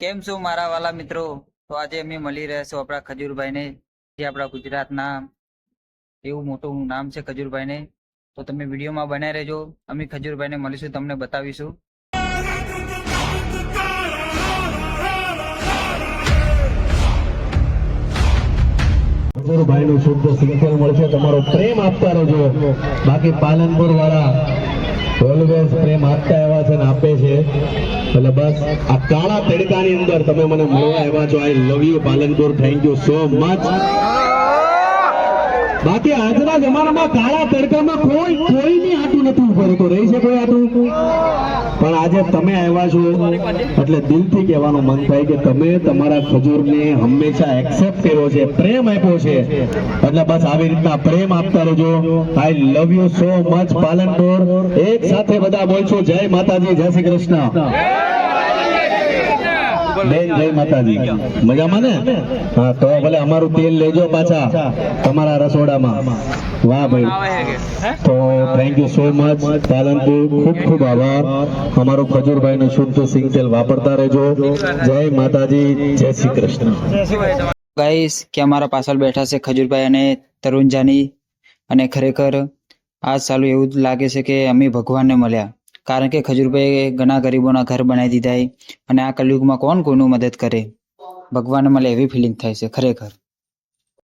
કેમ છો મારા વાલા મિત્રો? તો આજે અમે મળી રહ્યા છો આપણા ખજૂરભાઈને, જે આપણા ગુજરાતના એવું મોટું નામ છે ખજૂરભાઈને. તો તમે વિડીયોમાં બનાવી રહેજો. અમે ખજૂરભાઈને મળીશું, તમને બતાવીશું. ભાઈ નું શુદ્ધ સિંગલ મળશે, તમારો પ્રેમ આપતા રહેજો. બાકી પાલનપુર વાળા ઓલવેઝ પ્રેમ આપતા એવા છે ને આપે છે. એટલે બસ, આ કાળા તડકાની અંદર તમે મને મળવા આવ્યા છો. I love you Palanpur. Thank you so much બાકી આજના જમાનામાં કાળા તડકામાં કોઈ, કોઈની આટું નથી ઊભો રહી છે કોઈ આટું પણ આજે તમે આવ્યા છો એટલે દિલથી કહેવાનું મન થાય કે તમે તમારા ખજૂરને હંમેશા એક્સેપ્ટ કર્યો છે, પ્રેમ આપ્યો છે. એટલે બસ આવી રીતના પ્રેમ આપતા રહેજો. I love you so much Palanpur. એક સાથે બધા બોલશો. જય માતાજી, જય શ્રી કૃષ્ણ. બેન, જય માતાજી. મજામાં ને? હા, તો ભલે અમારું તેલ લેજો પાછા તમારા રસોડામાં. વાહ ભાઈ. તો thank you so much Palanpur. ખૂબ ખૂબ આભાર. અમારું ખજૂરભાઈ નું શુદ્ધ સિંગ તેલ વાપરતા રહેજો. જય માતાજી, જય શ્રી કૃષ્ણ. ગાઈસ કે અમારા પાછળ બેઠા છે ખજૂરભાઈ અને તરુણ જાની અને ખરેખર આજ સાલું એવું લાગે છે કે અમે ભગવાનને મળ્યા. કારણ કે ખજૂરભાઈએ ઘણા ગરીબોના ઘર બનાવી દીધા અને આ કલયુગમાં કોણ કોઈનું મદદ કરે? ભગવાનને મળે એવી ફિલિંગ થાય છે ખરેખર.